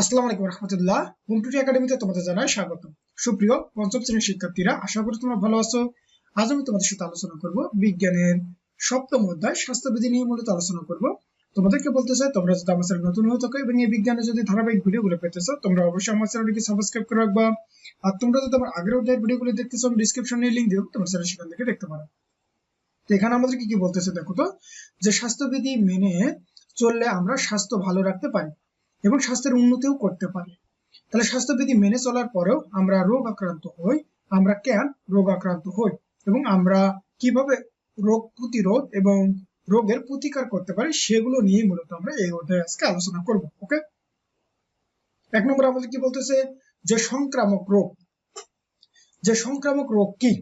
আসসালামু আলাইকুম রহমতুল্লাহ। হোম টুটি একাডেমিতে তোমাদের জানাই সুপ্রিয় পঞ্চম শ্রেণির শিক্ষার্থীরা, আশা করি তোমরা ভালো আছো। আজ আমি তোমাদের সাথে আলোচনা করব বিজ্ঞানের সপ্তম অধ্যায়, স্বাস্থ্যবিধি নিয়ে মূলত আলোচনা করব। তোমাদেরকে বলতে চাই, তোমরা যদি আমার নতুন হয়ে থাকো এবং এই যদি ধারাবাহিক ভিডিওগুলো পেতে চাও, তোমরা অবশ্যই আমার চ্যানেলটিকে সাবস্ক্রাইব করে রাখবা। আর তোমরা যদি আমার আগের অধ্যায়ের ভিডিওগুলো দেখতে চাও ডিসক্রিপশনে চ্যানেল সেখান থেকে দেখতে পারো। এখানে আমাদের কি কি বলতেছে দেখো তো, যে স্বাস্থ্যবিধি মেনে চললে আমরা স্বাস্থ্য ভালো রাখতে পারি। এবং স্বাস্থ্যের উন্নতিও করতে পারে। তাহলে স্বাস্থ্যবিধি মেনে চলার পরেও আমরা রোগ আক্রান্ত হই, আমরা কেন রোগ আক্রান্ত হই এবং আমরা কীভাবে রোগ প্রতিরোধ এবং রোগের প্রতিকার করতে পারি সেগুলো নিয়ে মূলত আমরা এই অধ্যায়ে আজকে আলোচনা করব, ওকে? এক নম্বর আমাদের কি বলতেছে? যে সংক্রামক রোগ। যে সংক্রামক রোগ কি?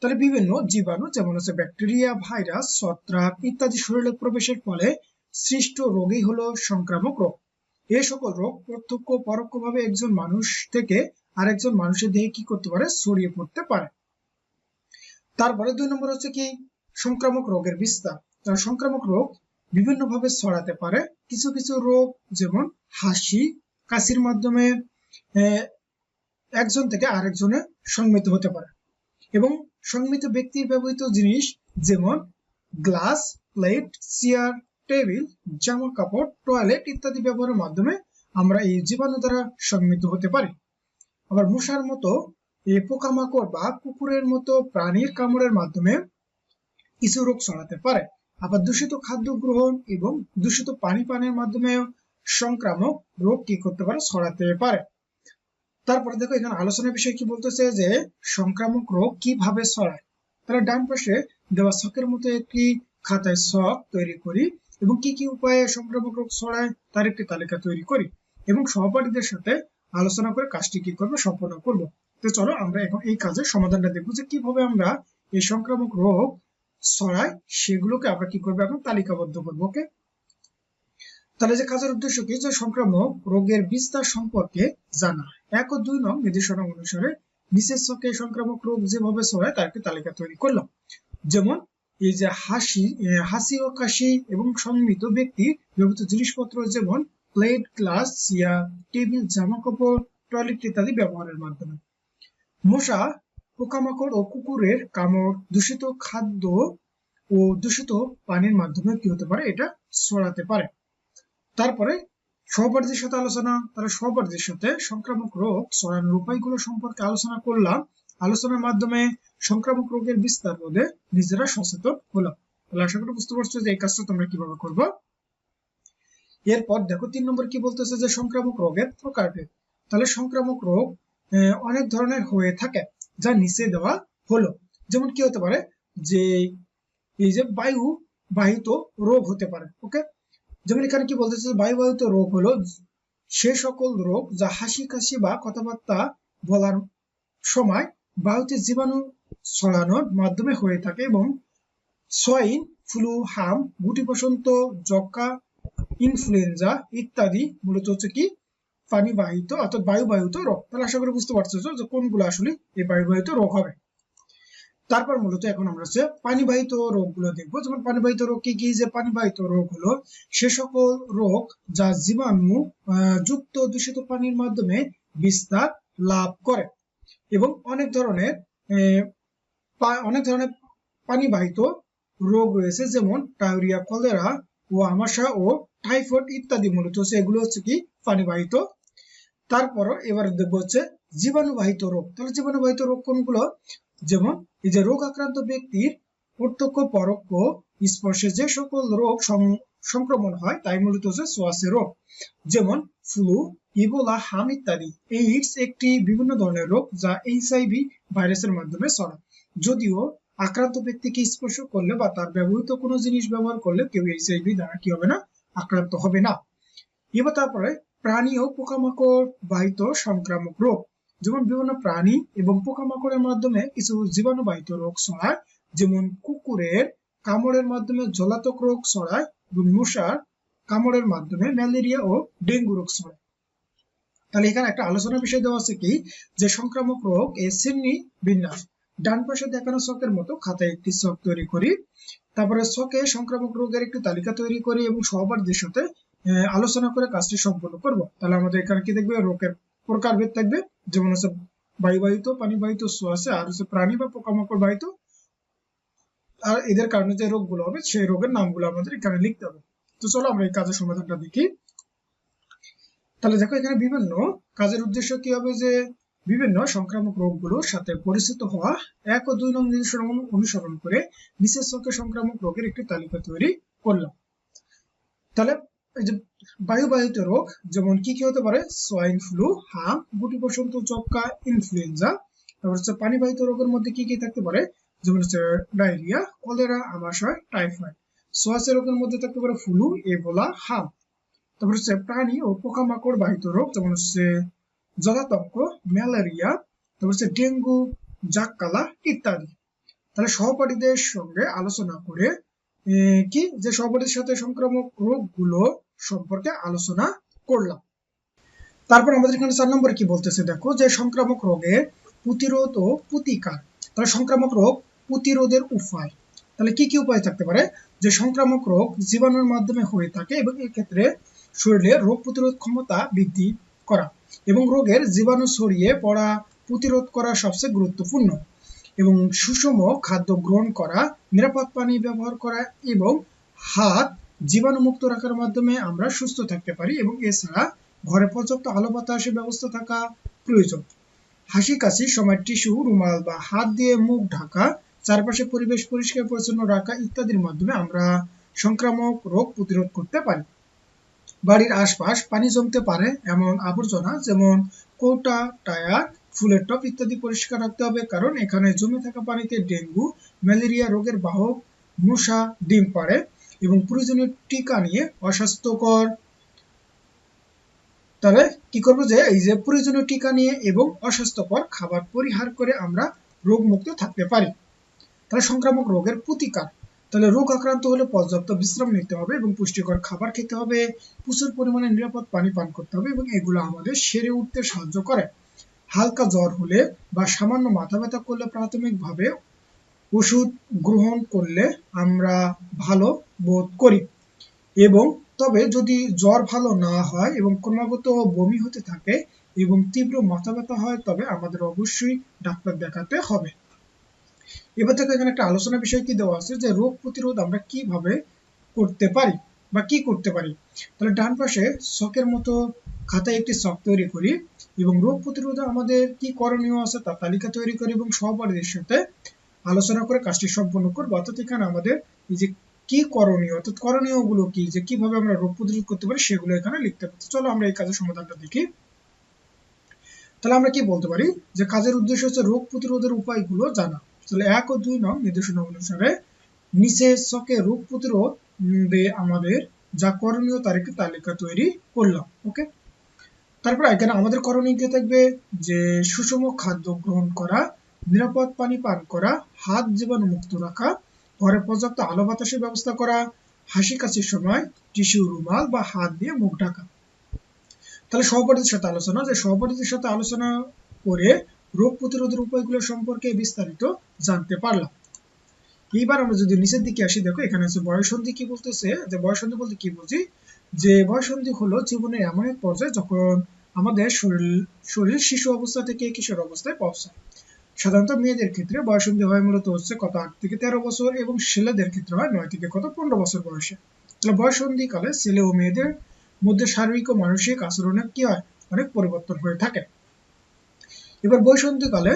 তাহলে বিভিন্ন জীবাণু যেমন হচ্ছে ব্যাকটেরিয়া, ভাইরাস, ছত্রাক ইত্যাদি শরীরে প্রবেশের ফলে সৃষ্ট রোগই হলো সংক্রামক রোগ। এই সকল রোগ প্রত্যক্ষ পরোক্ষভাবে একজন মানুষ থেকে আরেকজন মানুষের দেহে কি করতে পারে? ছড়িয়ে পড়তে পারে। তারপরে দুই নম্বর হচ্ছে কি? সংক্রামক রোগের বিস্তার। তার সংক্রামক রোগ বিভিন্ন ভাবে ছড়াতে পারে। কিছু কিছু রোগ যেমন হাসি, কাশির মাধ্যমে একজন থেকে আরেকজনে সংমিত হতে পারে। এবং সংমিত ব্যক্তির ব্যবহৃত জিনিস যেমন গ্লাস, প্লেট, চেয়ার টেবিল, জামা কাপড়, টয়লেট ইত্যাদি ব্যবহারের মাধ্যমে আমরা এই জীবাণু দ্বারা সংমিত হতে পারি। আবার মশার মতো এই পোকামাকড় বা কুকুরের মতো প্রাণীর কামড়ের মাধ্যমে কিছু রোগ ছড়াতে পারে। আবার দূষিত খাদ্য গ্রহণ এবং দূষিত পানি পানের মাধ্যমে সংক্রামক রোগ কি করতে পারে, ছড়াতে পারে। তারপরে দেখো, এখানে আলোচনার বিষয় কি বলতেছে যে সংক্রামক রোগ কীভাবে ছড়ায়? তাহলে ডান পাশে দেওয়া শখের মতো একটি খাতায় শখ তৈরি করি এবং কি কি উপায়ে সংক্রামক রোগ ছড়ায়, তার একটি তালিকা তৈরি করি এবং সহপাঠীদের সাথে আলোচনা করে কাজটি কি করব সম্পন্ন করব। তো চলো আমরা এখন এই কাজের সমাধানটা দেখব যে কীভাবে আমরা এই সংক্রামক রোগ ছড়াই সেগুলোকে আমরা কি করব এখন তালিকাবদ্ধ করব, ওকে? তাহলে যে কাজের উদ্দেশ্য কি? যে সংক্রামক রোগের বিস্তার সম্পর্কে জানা। এক ও দুই নং নির্দেশনা অনুসারে বিশেষ ছকে সংক্রামক রোগ যেভাবে ছড়ায়, তার একটি তালিকা তৈরি করলাম। যেমন এই যে হাসি হাসি ও কাশি এবং সম্মিত ব্যক্তি ব্যবহৃত জিনিসপত্র যেমন প্লেট গ্লাস চেয়ার টেবিল জামা কাপড় টয়লেট ইত্যাদি ব্যবহারের মাধ্যমে। মশা, পোকামাকড় ও কুকুরের কামড়, দূষিত খাদ্য ও দূষিত পানির মাধ্যমে কি হতে পারে? এটা ছড়াতে পারে। তারপরে সহপাঠীদের সাথে আলোচনা তারা সহপাঠীদের সাথে সংক্রামক রোগ ছড়ানোর উপায়গুলো সম্পর্কে আলোচনা করলাম। আলোচনার মাধ্যমে সংক্রামক রোগের বিস্তার রোধে নিজেরা সচেতন হলাম। তাহলে আশা করি বুঝতে পারছ যে এই কাজটা তোমরা কীভাবে করব। এরপর দেখো, তিন নম্বর কি বলতেছে যে সংক্রামক রোগের প্রকারভেদ। তাহলে সংক্রামক রোগ অনেক ধরনের হয়ে থাকে যা নিচে দেওয়া হলো। যেমন কি হতে পারে? যে এই যে বায়ু বাহিত রোগ হতে পারে, ওকে? যেমন এখানে কি বলতেছে, বায়ু বাহিত রোগ হলো সে সকল রোগ যা হাসি কাশি বা কথাবার্তা বলার সময় বায়ুতে জীবাণু ছড়ানোর মাধ্যমে হয়ে থাকে এবং সোয়াইন, ফ্লু, হাম গুটি বসন্ত যক্কা ইনফ্লুয়েঞ্জা ইত্যাদি মূলত হচ্ছে কি পানিবাহিত অর্থাৎ বায়ুবাহিত রোগ। তাহলে আশা করি বুঝতে পারছ যে কোনগুলো আসলে এই বায়ুবাহিত রোগ হবে। তারপর মূলত এখন আমরা হচ্ছে পানিবাহিত রোগগুলো দেখব। যেমন পানিবাহিত রোগ কি কি? যে পানিবাহিত রোগ হলো সে সকল রোগ যা জীবাণু যুক্ত দূষিত পানির মাধ্যমে বিস্তার লাভ করে। এবং অনেক ধরনের অনেক ধরনের পানিবাহিত রোগ রয়েছে, যেমন ডায়রিয়া, কলেরা ও আমাশা ও টাইফয়েড ইত্যাদি মূলত এগুলো হচ্ছে কি পানিবাহিত। তারপরও এবার দেখব হচ্ছে জীবাণুবাহিত রোগ। তাহলে জীবাণুবাহিত রোগ কোনগুলো? যেমন এই যে রোগ আক্রান্ত ব্যক্তির প্রত্যক্ষ, পরোক্ষ স্পর্শে যে সকল রোগ সংক্রমণ হয়, তাই মূলত হচ্ছে, শ্বাসের রোগ। যেমন ফ্লু ইবোলা হাম ইত্যাদি এই এইডস একটি বিভিন্ন ধরনের রোগ যা এইচআইভি ভাইরাসের মাধ্যমে ছড়ায়। যদিও আক্রান্ত ব্যক্তিকে স্পর্শ করলে বা তার ব্যবহৃত কোনো জিনিস ব্যবহার করলে কেউ এইচআইভি দ্বারা কি হবে না? আক্রান্ত হবে না। এবার তারপরে প্রাণী ও পোকামাকড় বাহিত সংক্রামক রোগ। যেমন বিভিন্ন প্রাণী এবং পোকামাকড়ের মাধ্যমে কিছু জীবাণুবাহিত রোগ ছড়ায়, যেমন কুকুরের কামড়ের মাধ্যমে জলাতক রোগ ছড়ায় এবং মশার কামড়ের মাধ্যমে ম্যালেরিয়া ও ডেঙ্গু রোগ ছড়ায়। তাহলে এখানে একটা আলোচনা বিষয় দেওয়া আছে কি? যে সংক্রামক রোগ এ শ্রেণি বিন্যাস। ডান পাশে দেখানো ছকের মতো খাতায় একটি ছক তৈরি করি। তারপরে ছকে সংক্রামক রোগের একটি তালিকা তৈরি করি এবং সহপাঠীদের সাথে আলোচনা করে কাজটি সম্পন্ন করব। তাহলে আমাদের এখানে কি দেখবে? রোগের প্রকারভেদ থাকবে। যেমন হচ্ছে বায়ুবাহিত, পানিবাহিত সোয়াসে আর হচ্ছে প্রাণী বা পোকামাকড় বাহিত। আর এদের কারণে যে রোগগুলো হবে, সেই রোগের নামগুলো আমাদের এখানে লিখতে হবে। তো চলো আমরা এই কাজের সমাধানটা দেখি। তাহলে দেখো এখানে বিভিন্ন কাজের উদ্দেশ্য কি হবে যে বিভিন্ন সংক্রামক রোগগুলোর সাথে পরিচিত হওয়া এক ও দুই নং নির্দেশনা অনুসরণ করে বিশেষ চোখে সংক্রামক রোগের একটি তালিকা তৈরি করলাম। তাহলে যে বায়ুবাহিত রোগ, যেমন কি কি হতে পারে? সোয়াইন ফ্লু হাম, গুটি বসন্ত চক্কা ইনফ্লুয়েঞ্জা তারপর হচ্ছে পানিবাহিত রোগের মধ্যে কি কি থাকতে পারে? যেমন হচ্ছে ডায়রিয়া কলেরা আমাশয় টাইফয়েড সোয়াসের রোগের মধ্যে থাকতে পারে ফ্লু এবোলা হাম। তারপর হচ্ছে প্রাণী ও পোকামাকড় বাহিত রোগ, যেমন হচ্ছে জলাতঙ্ক, ম্যালেরিয়া, তারপর হচ্ছে ডেঙ্গু, জাককালা ইত্যাদি। তাহলে সহপাঠীদের সঙ্গে আলোচনা করে কি যে সহপাঠীর সাথে সংক্রামক রোগগুলো সম্পর্কে আলোচনা করলাম। তারপর আমাদের এখানে চার নম্বরে কি বলতেছে, দেখো, যে সংক্রামক রোগের প্রতিরোধ ও প্রতিকার। তাহলে সংক্রামক রোগ প্রতিরোধের উপায়। তাহলে কি কি উপায় থাকতে পারে? যে সংক্রামক রোগ জীবাণুর মাধ্যমে হয়ে থাকে এবং এক্ষেত্রে শরীরে রোগ প্রতিরোধ ক্ষমতা বৃদ্ধি করা এবং রোগের জীবাণু ছড়িয়ে পড়া প্রতিরোধ করা সবচেয়ে গুরুত্বপূর্ণ এবং সুষম খাদ্য গ্রহণ করা, নিরাপদ পানি ব্যবহার করা এবং হাত জীবাণুমুক্ত রাখার মাধ্যমে আমরা সুস্থ থাকতে পারি এবং এছাড়া ঘরে পর্যাপ্ত আলো বাতাসের ব্যবস্থা থাকা প্রয়োজন। হাসি কাশির সময় টিস্যু, রুমাল বা হাত দিয়ে মুখ ঢাকা, চারপাশে পরিবেশ পরিষ্কার পরিচ্ছন্ন রাখা ইত্যাদির মাধ্যমে আমরা সংক্রামক রোগ প্রতিরোধ করতে পারি। বাড়ির আশপাশ পানি জমতে পারে এমন আবর্জনা, যেমন কৌটা, টায়ার, ফুলের টপ ইত্যাদি পরিষ্কার রাখতে হবে, কারণ এখানে জমে থাকা পানিতে ডেঙ্গু, ম্যালেরিয়া রোগের বাহক, মশা, ডিম পাড়ে এবং প্রয়োজনীয় টিকা নিয়ে অস্বাস্থ্যকর। তাহলে কি করব যে, এই যে প্রয়োজনীয় টিকা নিয়ে এবং অস্বাস্থ্যকর খাবার পরিহার করে আমরা রোগমুক্ত থাকতে পারি। তাহলে সংক্রামক রোগের প্রতিকার তাহলে রোগ আক্রান্ত হলে পর্যাপ্ত বিশ্রাম নিতে হবে এবং পুষ্টিকর খাবার খেতে হবে, প্রচুর পরিমাণে নিরাপদ পানি পান করতে হবে এবং এগুলো আমাদের সেরে উঠতে সাহায্য করে। হালকা জ্বর হলে বা সামান্য মাথা ব্যথা করলে প্রাথমিকভাবে ওষুধ গ্রহণ করলে আমরা ভালো বোধ করি। এবং তবে যদি জ্বর ভালো না হয় এবং ক্রমাগত বমি হতে থাকে এবং তীব্র মাথা ব্যথা হয়, তবে আমাদের অবশ্যই ডাক্তার দেখাতে হবে। এবার থেকে এখানে একটা আলোচনা বিষয় কি দেওয়া আছে যে রোগ প্রতিরোধ আমরা কীভাবে করতে পারি বা কি করতে পারি? তাহলে ডান পাশে শখের মতো খাতায় একটি শখ তৈরি করি এবং রোগ প্রতিরোধে আমাদের কি করণীয় আছে তার তালিকা তৈরি করি এবং সহপাঠীদের সাথে আলোচনা করে কাজটি সম্পন্ন করব। অর্থাৎ এখানে আমাদের এই যে কি করণীয়, অর্থাৎ করণীয়গুলো কি, যে কীভাবে আমরা রোগ প্রতিরোধ করতে পারি সেগুলো এখানে লিখতে পারি চলো আমরা এই কাজের সমাধানটা দেখি। তাহলে আমরা কি বলতে পারি? যে কাজের উদ্দেশ্য হচ্ছে রোগ প্রতিরোধের উপায়গুলো জানা। তাহলে এক ও দুই নং নির্দেশনা অনুসারে নিচে চকে রোগ প্রতিরোধ আমাদের যা করণীয় তার তালিকা তৈরি করলাম, ওকে? তারপর এখানে আমাদের করণীয় কি থাকবে? যে সুষম খাদ্য গ্রহণ করা, নিরাপদ পানি পান করা, হাত জীবাণু মুক্ত রাখা, ঘরে পর্যাপ্ত আলো বাতাসের ব্যবস্থা করা, হাসি কাশির সময় টিস্যু, রুমাল বা হাত দিয়ে মুখ ঢাকা। তাহলে সহপাঠীদের সাথে আলোচনা, যে সহপাঠীদের সাথে আলোচনা করে রোগ প্রতিরোধের উপায়গুলো সম্পর্কে বিস্তারিত জানতে পারলাম। এইবার আমরা যদি নিচের দিকে আসি, দেখো এখানে আছে বয়সন্ধি কি বলতেছে? যে বয়সন্ধি বলতে কি বুঝি? যে বয়সন্ধি হলো জীবনের এমন এক পর্যায়ে যখন আমাদের শরীর শরীর শিশু অবস্থা থেকে কিশোর অবস্থায় পৌঁছায়। সাধারণত মেয়েদের ক্ষেত্রে বয়সন্ধি হয় মূলত হচ্ছে কত আট থেকে তেরো বছর এবং ছেলেদের ক্ষেত্রে হয় নয় থেকে কত পনেরো বছর বয়সে। তাহলে বয়সন্ধি কালে ছেলে ও মেয়েদের মধ্যে শারীরিক ও মানসিক আচরণে কি হয়? অনেক পরিবর্তন হয়ে থাকে। এবার বয়সন্ধিকালে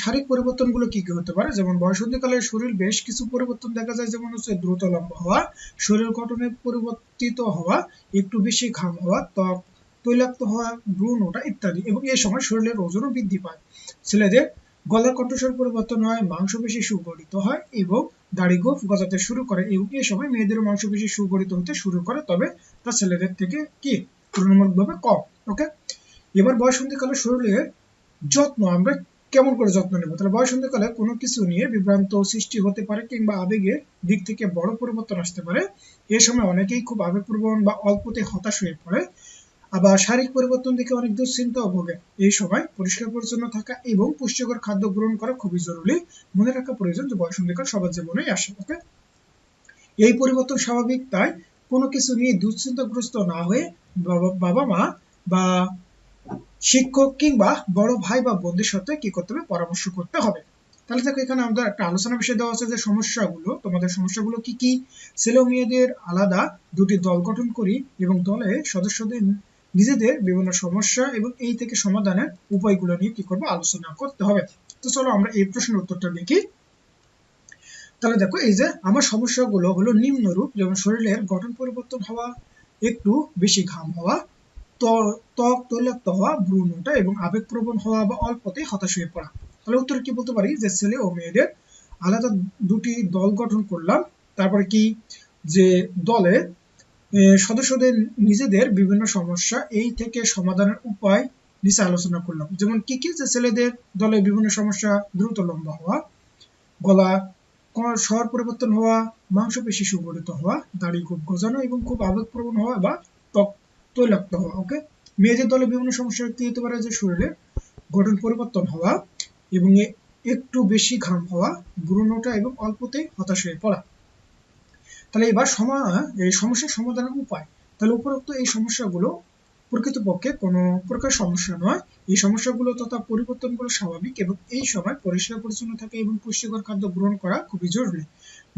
শারীরিক পরিবর্তনগুলো কি কি হতে পারে? যেমন বয়সন্ধিকালে শরীর বেশ কিছু পরিবর্তন দেখা যায়, যেমন হচ্ছে দ্রুত লম্বা হওয়া, শরীর গঠনে পরিবর্তিত হওয়া, একটু বেশি ঘাম হওয়া, ত্বক তৈলাক্ত হওয়া ভ্রূণ ওঠা ইত্যাদি এবং এই সময় শরীরের ওজনও বৃদ্ধি পায়। ছেলেদের গলার কণ্ঠস্বর পরিবর্তন হয়, মাংসপেশি সুগঠিত হয় এবং দাড়ি গোফ গজাতে শুরু করে এবং এই সময় মেয়েদের মাংসপেশি সুগঠিত হতে শুরু করে। তবে তা ছেলেদের থেকে কি তুলনামূলকভাবে কম? ওকে এবার বয়সন্ধিকালে শরীরের যত্ন, আমরা কেমন করে যত্ন নেব? তাহলে বয়সন্ধিকালে কোনো কিছু নিয়ে বিভ্রান্ত সৃষ্টি হতে পারে কিংবা আবেগের দিক থেকে বড় পরিবর্তন আসতে পারে। এই সময় অনেকেই খুব আবেগপ্রবণ বা অল্পতে হতাশ হয়ে পড়ে। আবার শারীরিক পরিবর্তন দেখে অনেক দুশ্চিন্তাও ভোগে। এই সময় পরিষ্কার পরিচ্ছন্ন থাকা এবং পুষ্টিকর খাদ্য গ্রহণ করা খুবই জরুরি। মনে রাখা প্রয়োজন যে বয়সন্ধিকাল সবার জীবনেই আসে, ওকে? এই পরিবর্তন স্বাভাবিক, তাই কোনো কিছু নিয়ে দুশ্চিন্তাগ্রস্ত না হয়ে বাবা মা বা শিক্ষক কিংবা বড় ভাই বা বন্ধুর সাথে কি করতে হবে? পরামর্শ করতে হবে। তাহলে দেখো, এখানে আমাদের একটা আলোচনা বিষয় দেওয়া আছে যে সমস্যাগুলো, তোমাদের সমস্যাগুলো কি কি? ছেলে মেয়েদের আলাদা দুটি দল গঠন করি এবং দলে সদস্যদের নিজেদের বিভিন্ন সমস্যা এবং এই থেকে সমাধানের উপায়গুলো নিয়ে কি করব? আলোচনা করতে হবে। তো চলো আমরা এই প্রশ্নের উত্তরটা দেখি তাহলে দেখো, এই যে আমার সমস্যাগুলো হলো নিম্নরূপ, যেমন শরীরের গঠন পরিবর্তন হওয়া, একটু বেশি ঘাম হওয়া ত্বক তৈলাক্ত হওয়া ভ্রূণটা এবং আবেগপ্রবণ হওয়া বা অল্পতেই হতাশ হয়ে পড়া। তাহলে উত্তরে কি বলতে পারি? যে ছেলে ও মেয়েদের আলাদা দুটি দল গঠন করলাম। তারপরে কি? যে দলে সদস্যদের নিজেদের বিভিন্ন সমস্যা, এই থেকে সমাধানের উপায় নিচে আলোচনা করলাম। যেমন কি কি? যে ছেলেদের দলে বিভিন্ন সমস্যা দ্রুত লম্বা হওয়া, গলা স্বর পরিবর্তন হওয়া, মাংসপেশি সুগঠিত হওয়া, দাড়ি খুব গজানো এবং খুব আবেগপ্রবণ হওয়া বা তৈলাক্ত হওয়া ওকে মেয়েদের দলে বিভিন্ন সমস্যা কি হতে পারে যে শরীরের গঠন পরিবর্তন হওয়া এবং একটু বেশি ঘাম হওয়া ভ্রূণটা এবং অল্পতেই হতাশ হয়ে পড়া। তাহলে এবার এই সমস্যার সমাধানের উপায়। তাহলে উপরোক্ত এই সমস্যাগুলো প্রকৃতপক্ষে কোনো প্রকার সমস্যা নয়। এই সমস্যাগুলো তথা পরিবর্তনগুলো স্বাভাবিক এবং এই সময় পরিষ্কার পরিচ্ছন্ন থাকা এবং পুষ্টিকর খাদ্য গ্রহণ করা খুবই জরুরি।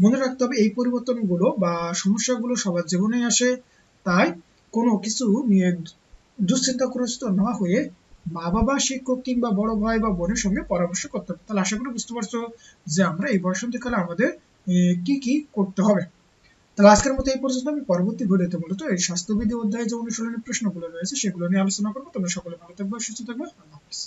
মনে রাখতে হবে এই পরিবর্তনগুলো বা সমস্যাগুলো সবার জীবনে আসে, তাই কোনো কিছু নিয়ে দুশ্চিন্তাগ্রস্ত না হয়ে মা বাবা শিক্ষক কিংবা বড় ভাই বা বোনের সঙ্গে পরামর্শ করতে হবে। তাহলে আশা করি বুঝতে পারছ যে আমরা এই বসন্তকালে আমাদের কি কি করতে হবে। তাহলে আজকের মতো এই পর্যন্ত। আমি পরবর্তী ভিডিওতে মূলত এই স্বাস্থ্যবিধি অধ্যায়ে যে অনুশীলনের প্রশ্নগুলো রয়েছে সেগুলো নিয়ে আলোচনা করব। তোমরা সকলে ভালো থাকবে, সুস্থ থাকবে। আল্লাহ হাফিজ।